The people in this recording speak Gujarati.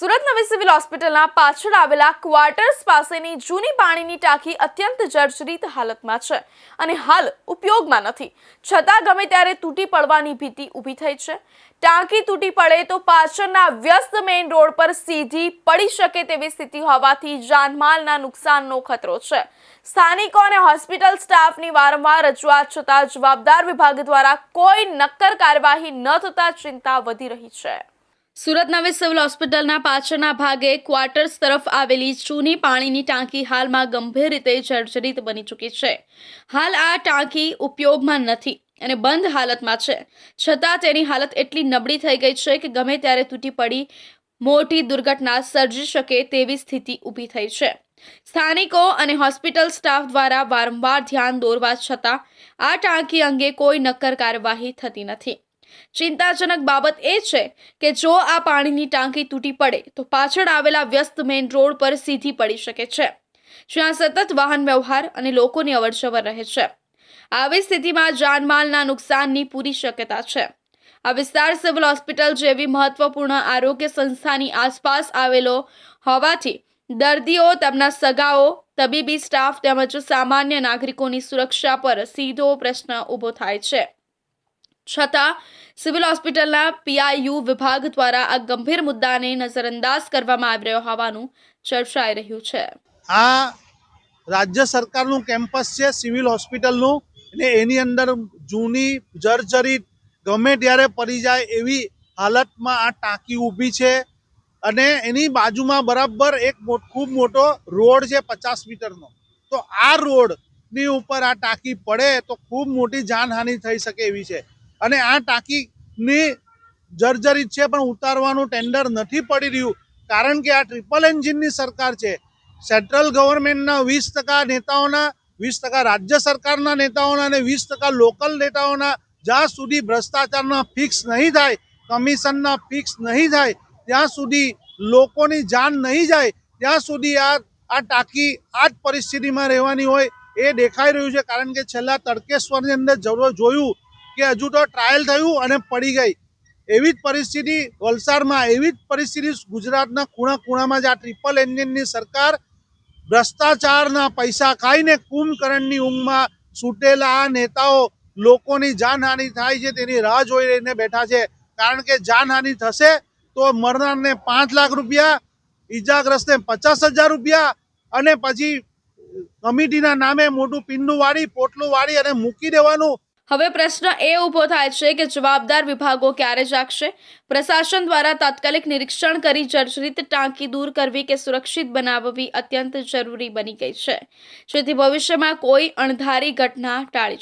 સુરત નવી સિવિલ હોસ્પિટલના પાછળ આવેલા ક્વાર્ટર્સ પાસેની જૂની પાણીની ટાંકી અત્યંત જર્જરિત હાલતમાં છે અને હાલ ઉપયોગમાં નથી. છતાં ગમે ત્યારે તૂટી પડવાની ભીતિ ઊભી થઈ છે. ટાંકી તૂટી પડે તો પાછળના વ્યસ્ત મેઇન રોડ પર સીધી પડી શકે તેવી સ્થિતિ હોવાથી જાનમાલના નુકસાનનો ખતરો છે. સ્થાનિકો અને હોસ્પિટલ સ્ટાફની વારંવાર રજૂઆત છતાં જવાબદાર વિભાગ દ્વારા કોઈ નક્કર કાર્યવાહી ન થતાં ચિંતા વધી રહી છે. સુરત નવી સિવિલ હોસ્પિટલના પાછળના ભાગે ક્વાર્ટર્સ તરફ આવેલી જૂની પાણીની ટાંકી હાલમાં ગંભીર રીતે જર્જરિત બની ચૂકી છે. હાલ આ ટાંકી ઉપયોગમાં નથી અને બંધ હાલતમાં છે. છતાં તેની હાલત એટલી નબળી થઈ ગઈ છે કે ગમે ત્યારે તૂટી પડી મોટી દુર્ઘટના સર્જી શકે તેવી સ્થિતિ ઊભી થઈ છે. સ્થાનિકો અને હોસ્પિટલ સ્ટાફ દ્વારા વારંવાર ધ્યાન દોરવા છતાં આ ટાંકી અંગે કોઈ નક્કર કાર્યવાહી થતી નથી. ચિંતાજનક બાબત એ છે કે જો આ પાણીની ટાંકી તૂટી પડે, તો પાછળ આવેલા વ્યસ્ત મેઇન રોડ પર સીધી પડી શકે છે. જ્યાં સતત વાહન વ્યવહાર અને લોકોની અવરજવર રહે છે. આવી સ્થિતિમાં જાનમાલના નુકસાનની પૂરી શક્યતા છે. આ વિસ્તાર સિવિલ હોસ્પિટલ જેવી મહત્વપૂર્ણ આરોગ્ય સંસ્થાની આસપાસ આવેલો હોવાથી દર્દીઓ, તેમના સગાઓ, તબીબી સ્ટાફ તેમજ સામાન્ય નાગરિકોની સુરક્ષા પર સીધો પ્રશ્ન ઊભો થાય છે. છતાં, સિવિલ હોસ્પિટલના પીઆઈયુ વિભાગ દ્વારા આ ગંભીર મુદ્દાને નજરઅંદાજ કરવામાં આવી રહ્યો હોવાનું ચર્ચાઈ રહ્યું છે. આ રાજ્ય સરકારનું કેમ્પસ છે સિવિલ હોસ્પિટલનું અને એની અંદર જૂની જર્જરિત ગમે ત્યારે પડી જાય એવી હાલતમાં આ ટાંકી ઊભી છે અને એની બાજુમાં બરાબર એક ખૂબ મોટો રોડ છે પચાસ મીટરનો. તો આ રોડની ઉપર આ ટાંકી પડે તો ખૂબ મોટી જાનહાનિ થઈ શકે એવી છે. અને આ ટાંકીની જર્જરિત છે, પણ ઉતારવાનું ટેન્ડર નથી પડી રહ્યું. કારણ કે આ ટ્રિપલ એન્જિનની સરકાર છે. સેન્ટ્રલ ગવર્મેન્ટના વીસ ટકા નેતાઓના, વીસ ટકા રાજ્ય સરકારના નેતાઓના અને વીસ ટકા લોકલ નેતાઓના જ્યાં સુધી ભ્રષ્ટાચારના ફિક્સ નહીં થાય, કમિશનના ફિક્સ નહીં થાય, ત્યાં સુધી લોકોની જાન નહીં જાય, ત્યાં સુધી આ આ ટાંકી આ જ પરિસ્થિતિમાં રહેવાની હોય એ દેખાઈ રહ્યું છે. કારણ કે છેલ્લા તડકેશ્વરની અંદર જરૂર જોયું કે હજુ તો ટ્રાયલ થયું અને પડી ગઈ. એવી જ પરિસ્થિતિ વલસાડમાં, એવી જ પરિસ્થિતિ ગુજરાતના ખૂણા ખૂણામાં જ આ ટ્રિપલ એન્જિનની સરકાર ભ્રષ્ટાચારના પૈસા ખાઈને કુંભકરણની ઊંઘમાં છૂટેલા નેતાઓ લોકોની જાનહાનિ થાય છે, તેની રાહ જોઈ રહીને બેઠા છે. કારણ કે જાનહાનિ થશે તો મરનારને પાંચ લાખ રૂપિયા, ઈજાગ્રસ્તને પચાસ હજાર રૂપિયા અને પછી કમિટીના નામે મોટું પિંડું વાળી, પોટલું વાળી અને મૂકી દેવાનું હવે પ્રશ્ન એ ઊભો થાય છે કે જવાબદાર વિભાગો ક્યારે જાગશે? પ્રશાસન દ્વારા તાત્કાલિક નિરીક્ષણ કરી જર્જરિત ટાંકી દૂર કરવી કે સુરક્ષિત બનાવવી અત્યંત જરૂરી બની ગઈ છે. જેથી ભવિષ્યમાં કોઈ અણધારી ઘટના ટાળી